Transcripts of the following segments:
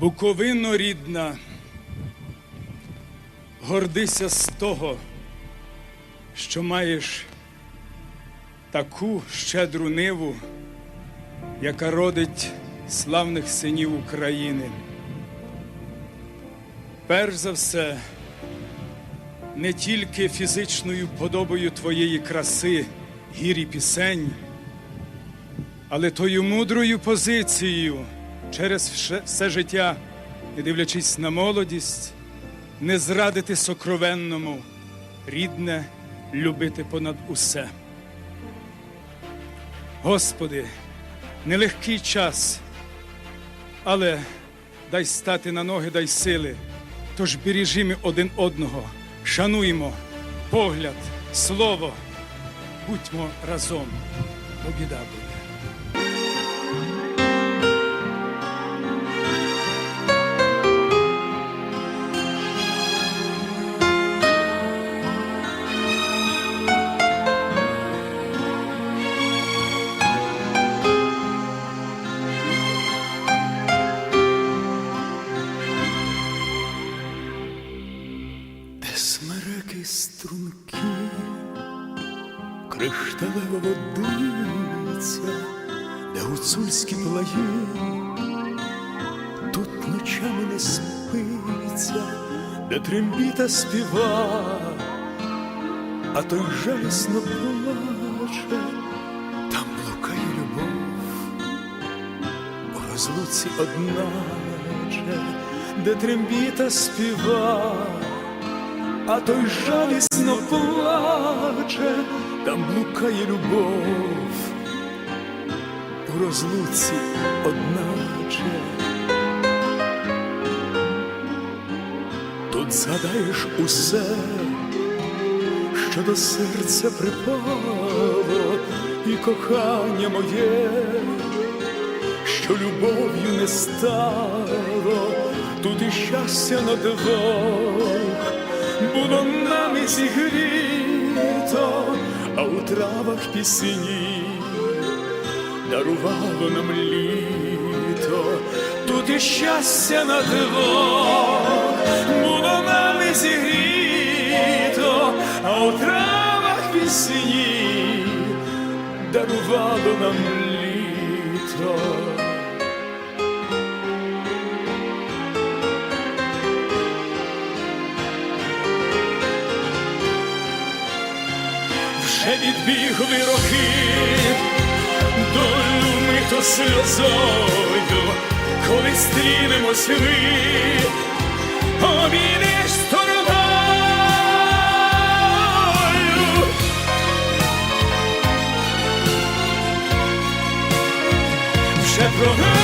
Буковино рідна, гордися з того, що маєш таку щедру ниву, яка родить славних синів України. Перш за все, не тільки фізичною подобою твоєї краси, гір і пісень, але тою мудрою позицією через все життя, не дивлячись на молодість, не зрадити сокровенному, рідне любити понад усе. Господи, нелегкий час, але дай стати на ноги, дай сили, тож бережімо один одного, шануємо погляд, слово, будьмо разом, бо. Струнки, кришталева водиця, де гуцульські плаї, тут ночами не спиться, де трембіта співа, а той жалісно плаче, там блукає любов, у розлуці одначе, де трембіта співа а той жалісно плаче, там блукає любов, у розлуці одначе. Тут згадаєш усе, що до серця припало, і кохання моє, що любов'ю не стало, тут і щастя на двох було нами зігріто, а у травах пісні. Дарувало нам літо, тут і щастя на двох було нами зігріто, а у травах пісні. Дарувало нам літо. Відбігли роки, долю ми то сльозою, коли стрінемось ми, обійдеш стороною. Вже про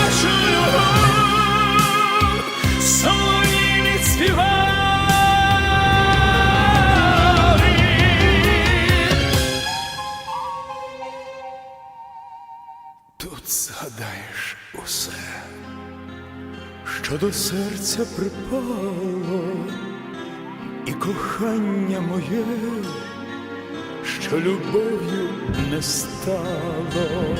Тут згадаєш усе, що до серця припало, і кохання моє, що любов'ю не стало.